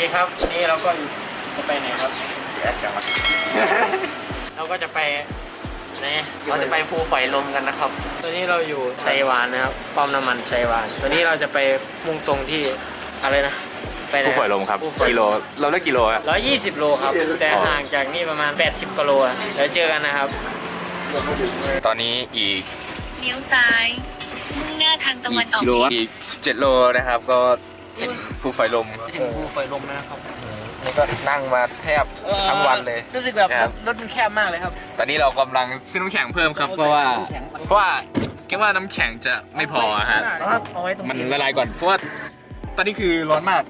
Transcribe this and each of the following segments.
เคครับวันนี้เราก็จะไปไหนครับแอดจังวะเราก็จะไปไหนเราจะไปภูฝอยลมกันนะครับ ตอนนี้เราอยู่ไซวานนะครับป้อมน้ำมันไซวานตอนนี้เราจะไปมุ่งตรงที่อะไรนะไปไหนผู้ฝอยลมครับภูฝอยกิโลเราได้กิโลครับร้อยยี่สิบโลครับ แต่ห่างจากนี่ประมาณ 80กิโลอะเดี๋ยวเจอกันนะครับ ตอนนี้อีกเลี้ยวซ้าย มุ่งหน้าทางตะอีวักนออกกิโลเฉียง อีก 17 โลนะครับก็ ถึงภูฝอยลมถึงภูฝอยลมนะครับนี่ก็นั่งมาแทบทั้งวันเลย รู้สึกแบบครับ รถมันแคบมากเลยครับ ตอนนี้เรากำลังซื้อน้ำแข็งเพิ่มครับเพราะว่าเพราะว่าคิดว่าน้ำแข็งจะไม่พอฮะเอาไว้ตรงมันละลายก่อนเพราะว่าตอนนี้คือร้อนมาก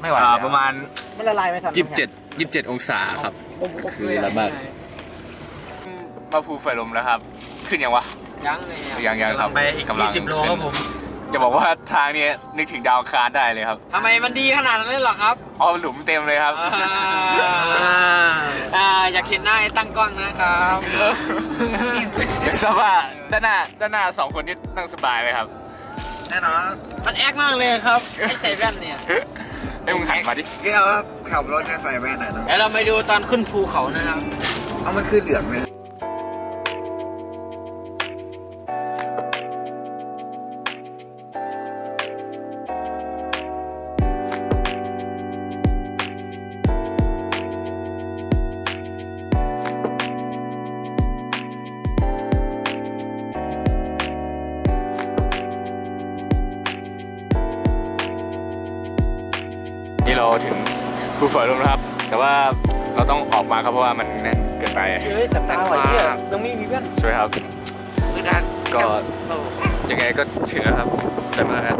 ไม่ไหวอ่าประมาณ มันละลายไม่ทัน27 27 องศาครับ คือร้อนมาก มาภูฝอยลมแล้วครับ ขึ้นยังวะยังเลยอะยังยังครับไปอีกกำลัง20โลขึ้นครับผม จะบอกว่าทางนี้นึกถึงดาวอังคารได้เลยครับทำไมมันดีขนาดนั้นเลยเหรอครับอ๋อหลุมเต็มเลยครับ อ่าอยากเห็นหน้าไอ้ตั้งกล้องนะครับอยากทราบว่าด้านหน้าด้านหน้าสองคนนี้นั่งสบายไหมครับแน่นอนมันแอคมากเลยครับไอ้ใส่แว่นเนี่ยไอ้ยมึงหันมาดิที่เราขับรถจะใส่แว่นหน่อยนะเดี๋ยวเราไปดูตอนขึ้นภูเขานะครับ เอามันคือเหลืองไหม ฝอยลมแล้วครับ แต่ว่าเราต้องออกมาครับเพราะว่ามันแน่นเกินไปเฮ้ยสัปดาห์วันนี้ยังไม่มีเพื่อนใช่ไหมครับคือดักก็ยังไงก็ถึงแล้วครับใช่ไหมครับ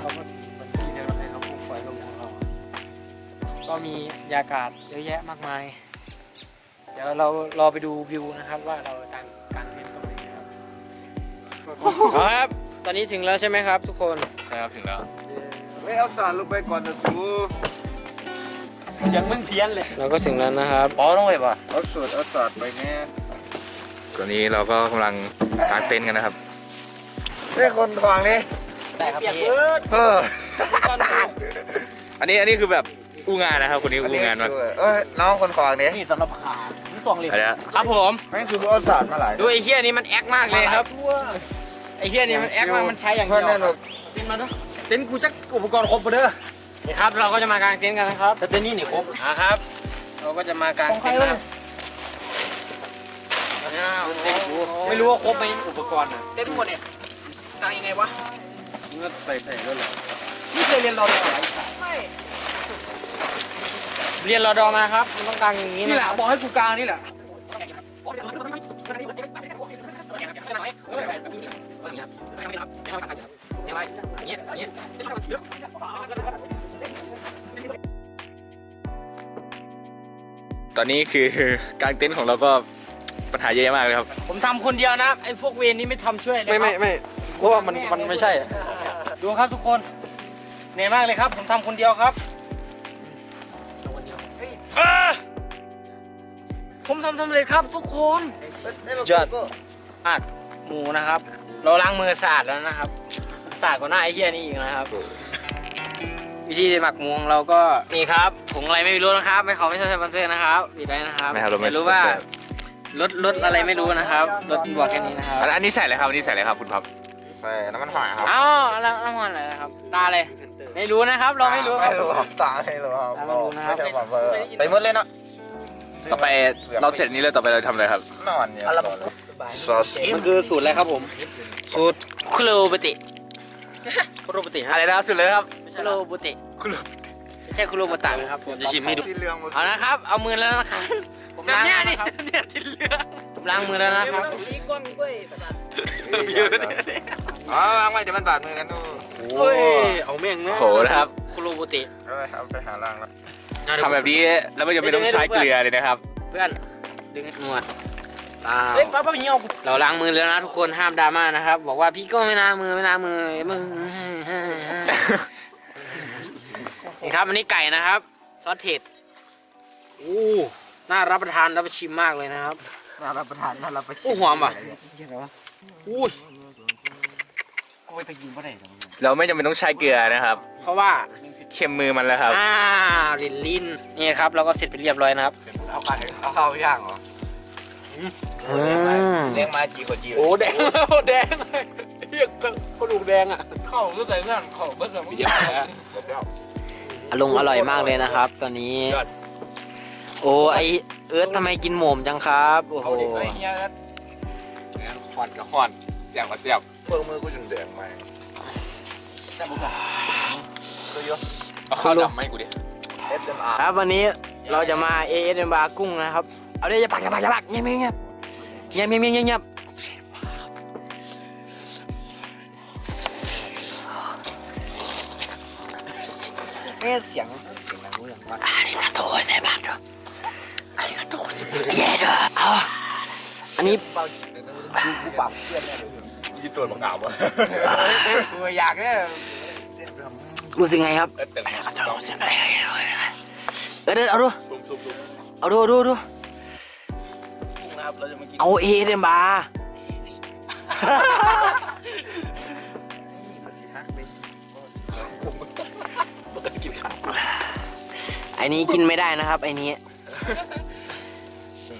เราก็ที่เดินในเราภูฝอยลมของเราก็มีบรรยากาศเยอะแยะมากมาย เดี๋ยวเรารอไปดูวิวนะครับว่าเราตั้งกางเต็นท์ตรงไหนนะครับเอาครับ ตอนนี้ถึงแล้วใช่ไหมครับ ทุกคนใช่ครับถึงแล้วไม่เอาสารลงไปก่อนนะสูยังมึงเพี้ยนเลยเราก็ถึงแล้วนะครับอ๋อต้องไปป่ะเอาสูตรเอาสารไปแน่ตอนนี้เราก็กำลังกางเต็นท์กันนะครับเรียกคนทวางดิได้ครับพี่เอออันนี้อันนี้คือแบบอู้งานนะครับคนนี้อู้งานมากเอ้ยน้องคนขวางดินี่สำหรับขานี่สองเหลี่ยมอะไรนะครับผมแม่งคือเอาสารมาหลายดูไอ้เฮียนี่มันแอคมากเลยครับ ไอ้เฮียนี่มันแอคมากมันใช้อย่างเพื่เดีอนยวแน่นอนเป็นมาด้วยเต็นท์กูจักอุปกรณ์ครบปะเด้อนี่ครับเราก็จะมากางเต็นท์กันนะครับแต่เต็นท์นี่นี่ครบอ่าครับ เราก็จะมากางเต็นท์นะครับอ้าวเต็นท์กูไม่รู้ว่าครบไหมอุปกรณ์อะเต็นท์หมดเนี่ยกางยังไงวะเงื่อนใส่ใส่ด้วยเหรอนี่เคยเรียนรอดอไหมไม่เรียนรอดอมาครับมันต้องกางอย่างนี้นี่นะแหละบอกให้กูกลางนี่แหละ ตอนนี้คือกางเต็นท์ของเราก็ปัญหาเยอะแยะมากเลยครับ ผมทำคนเดียวนะไอ้พวกเวรนี้ไม่ทำช่วยเลยไม่ไม่ไม่เพราะว่ามันมันไม่ใช่ดูครับทุกคนเหนื่อยมากเลยครับ ผมทำคนเดียวครับเอ้อผมทำสำเร็จครับทุกคนยอดอัด หมูนะครับ เราล้างมือสะอาดแล้วนะครับสะอาดกว่าหน้าไอ้เหี้ยนี่อีกนะครับ วิธีหมักหมูของเราก็นี่ครับผงอะไรไม่รู้นะครับ ไม่ขอไม่ใช่สปอนเซอร์นะครับปิดไว้นะครับไม่ครับเราไม่ รู้ว่าสปอนเซอร์รถรถอะไรไม่รู้นะครับรถบอกแค่นี้นะครับอันอันนี้ใส่อะไรครับอันนี้ใส่อะไรครับคุณพับใส่น้ำมันหอยครับอ้าวแล้วน้ำมันอะไรนะครับ ตาเลยไม่รู้นะครับ เราไม่รู้คไม่รับ รู้ครับตาไม่รู้ครับตาไม่รู้นะครับ ไม่ใช่แบบเบอร์ใส่หมดเลยเนาะต่อไปเราเสร็จนี้เลยต่อไปเราทำอะไรครับนอนเนี่ย ซอสมันคือสูตรอะไรครับผม สูตรคุโรบุติคุโรปติฮะอะไรนะสุดเลยครับคุโรบุติคุณไม่ใช่คุโรบุตะนะครับผมจะชิมให้ดูที่เรื่องมันเอานะครับ เอามือแล้วนะครับผมล้างแล้วนะครับเนี่ยที่เรื่องผมล้างมือแล้วนะครับเยอะอ๋อวางไว้เดี๋ยวมันบาดมือกันดูโอ้ยเอาแม่งนะโหนะครับคุโรบุติเอาไปเอาไปหาล่างแล้วทำแบบนี้แล้วไม่จำเป็นต้องใช้เกลือเลยนะครับ เพื่อนดึงให้หนวด ตาเฮ้ยป้าป้าเงี้ยเราล้างมือแล้วนะทุกคนห้ามดราม่านะครับ บอกว่าพี่ก็ไม่ล้างมือไม่ล้างมือมือนี่ครับอันนี้ไก่นะครับซอสเผ็ดอู้น่ารับประทานรับประชิมมากเลยนะครับน่ารับประทานน่ารับประทานอู้หอมป่ะอุ้ยไปตะกินบ่ได้หรอกเราไม่จำเป็นต้องใช้เกลือนะครับ เพราะว่าเค็มมือมันแล้วครับ อ่าลินลินนี่ครับเราก็เสร็จไปเรียบร้อยนะครับ เอาไข่เอาข้าวย่างเหรอ เลี้ยงมาจีกว่าจีโอ้แดงแดงเฮียกระดูกแดงอะเข้าก็ใส่เงื่อนเข้าเบิ้ลกับมึงอารมณ์อร่อยมากเลยนะครับ ตอนนี้ โอ้ไอเอิร์ธทำไมกินหม่มจังครับ โอ้โหเอาดิเฮ้ยเฮียขอนกับขอนเสียบกับเสียบเมื่อมือกูจนแดงไหมแต่บุกอะตัวเยอะเอาข้าวดำไหมกูดิเอฟเอ็มอาร์ครับวันนี้เราจะมา ASM บาร์กุ้งนะครับ เอาเดิอย่าปักอย่าปักอย่าปักเงียบเงียบเงียบเงียบเงียบเงียบเงียสียงเสียงอะไรรู้ยังวะอาริกาโตเซบัตโตอาริกาโตเซบัตเย้เด้อเอาอันนี้กูปรับเพื่อนแน่เลยยี่ตัวมังกล่าววะกูอยากเนี่ยรู้สึกไงครับเซบัเออเดินเอาดูเอาดูดูดู นะครับ เราจะมากินเอา ASM บาร์เราจะกินข้าวไอ้นี้กินไม่ได้นะครับ ไอ้นี้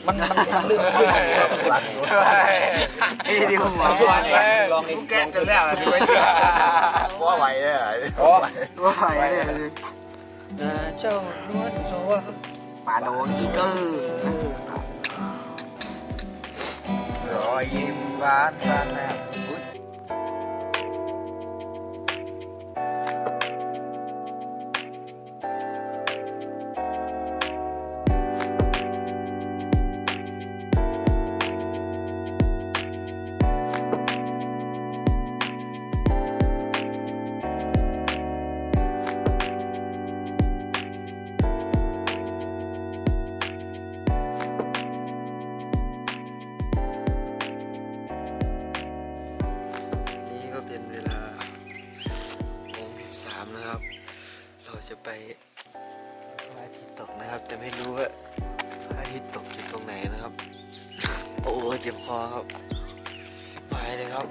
มันมันมันเรื่องอะไรเฮ้ยเดี๋ยวหัวลองดิกูแกะจนแล้วดูไว้ที่ว่าไหวเลยว่าไหวเลยเจ้านวลโซ่ปาโดนอีกเกอร์ รอยยิ้มหวานหวานแนบ จะไปพระอาทิตย์ตกนะครับ แต่ไม่รู้ว่าพระอาทิตย์ตกอยู่ตรงไหนนะครับ โอ้เจ็บคอครับ ไปเลยครับ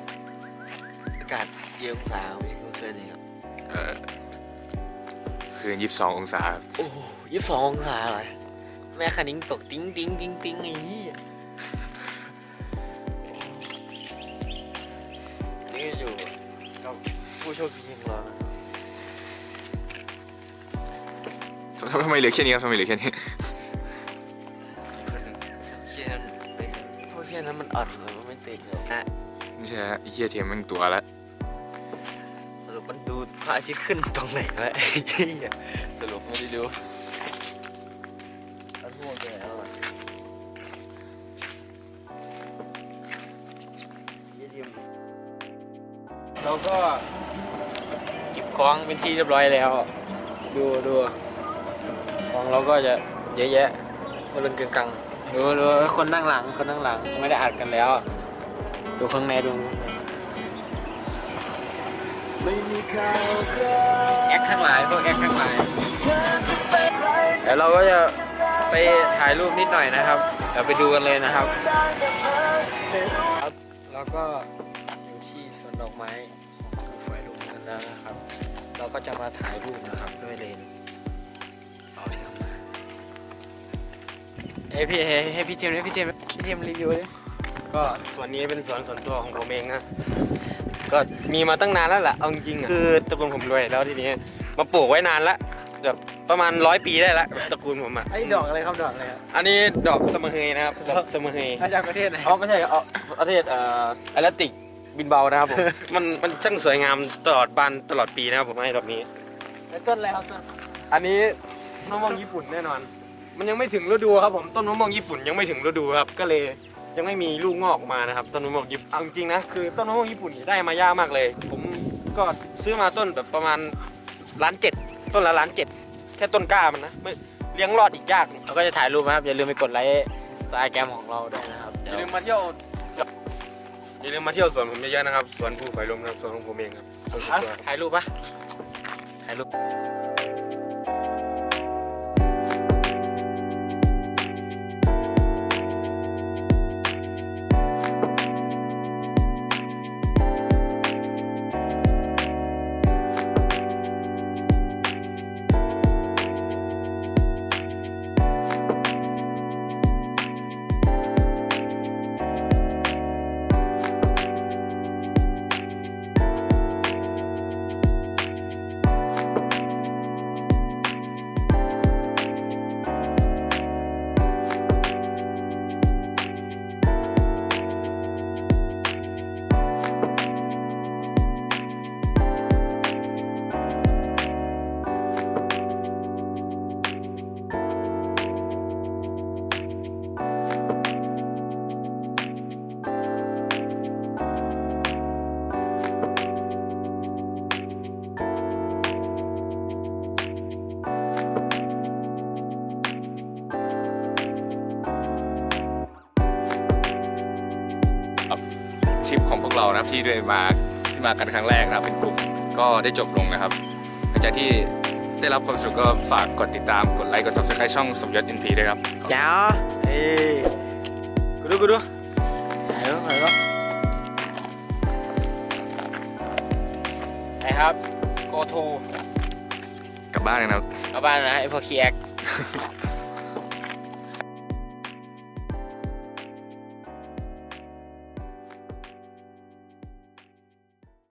อากาศเย็นองศาไม่ใช่เคยนี่ครับเออคืนยี่สิบสององศาครับโอ้ยี่สิบสององศาเหรอแม่คันนิ้งตกติ้งติ้งติ้งติ้งไอ้นี่นี่อยู่กับผู้โชคดีของเรานะครับ ทำไมเหลือแค่นี้ครับทำไมเหลือแค่นี้เชี่ยนั้นไม่เพราะเชี่ยนั้นมันอ่อนเลยมันไม่ติดเลยนะไม่ใช่ฮะไอ้เหี้ยเทียมแมันตัวละสรุปมันดูพระอาทิตย์ขึ้นตรงไหนวะไอ้เหี้ยสรุปไม่ได้ดูแล้วทั่วไปแล้วอะเยี่ยมเราก็เก็บของเป็นที่เรียบร้อยแล้ว ดูดู ของเราก็จะเยอะแยะมาลุนกึ่งกลางดูดูคนนั่งหลังคนนั่งหลังไม่ได้อัดกันแล้ว ดูข้างในดูแอคข้างหลายพวกแอคข้างหลายเดี๋ยวเราก็จะไปถ่ายรูปนิดหน่อยนะครับเดี๋ยวไปดูกันเลยนะครับ แล้วก็อยู่ที่สวนดอกไม้ภูไฟลุงกันแล้วนะครับ เราก็จะมาถ่ายรูปนะครับด้วยเลนเอาที่ เอามาเอ้ยพี่ให้ให้พี่เทียมให้พี่เทียมพี่เทียมรีวิวดิก็ส่วนนี้เป็นสวนส่วนตัวของผมเองนะ ก็มีมาตั้งนานแล้วแหละเอาจริงๆอะคือตระกูลผมรวยแล้วทีนี้มาปลูกไว้นานละแบบประมาณร้อยปีได้ละตระกูลผมอะไอ้ดอกอะไรครับดอกอะไรครับอันนี้ดอกสมะเฮยนะครับดอกสมะเฮย มาจากประเทศไหนอ๋อไม่ใช่เอาประเทศเอ่อแอตแลนติกบินเบานะครับผม มันมันช่างสวยงามตลอดบานตลอดปีนะครับผมให้ดอกนี้ แล้วต้นอะไรครับต้นอันนี้ มะม่วงญี่ปุ่นแน่นอน มันยังไม่ถึงฤดูครับผมต้นมะม่วงญี่ปุ่นยังไม่ถึงฤดูครับก็เลยยังไม่มีลูกงอกออกมานะครับต้นมะม่วงญี่ปุ่นเอาจริงๆนะคือต้นมะม่วงญี่ปุ่นนี่ได้มายากมากเลย ผมก็ซื้อมาต้นแบบประมาณล้านเจ็ดต้นละล้านเจ็ดแค่ต้นกล้ามันนะไม่เลี้ยงรอดอีกยากเราก็จะถ่ายรูปนะครับอย่าลืมไปกดไลค์สไตล์แกรมของเราด้วยนะครับอเดี๋ยย่าวลืมมาเที่ยวอย่าลืมมาเที่ยวสวนผมเยอะๆนะครับสวนภูไฟลมนะครับสวนของผมเองครับสวนส่วนตัวถ่ายรูปปะถ่ายรูป เรานะครับที่ได้มาที่มากันครั้งแรกนะครับเป็นกลุ่มก็ได้จบลงนะครับหลังจากที่ได้รับความสนุกก็ฝากกดติดตามกดไลค์กด subscribe ช่องสมยศอินพีด้วยครับเดี๋ยวเอ้ยกูดูกูดูถ่ายรูปถ่ายรูปไหนครับ go to กลับบ้านกันนะครับกลับบ้านน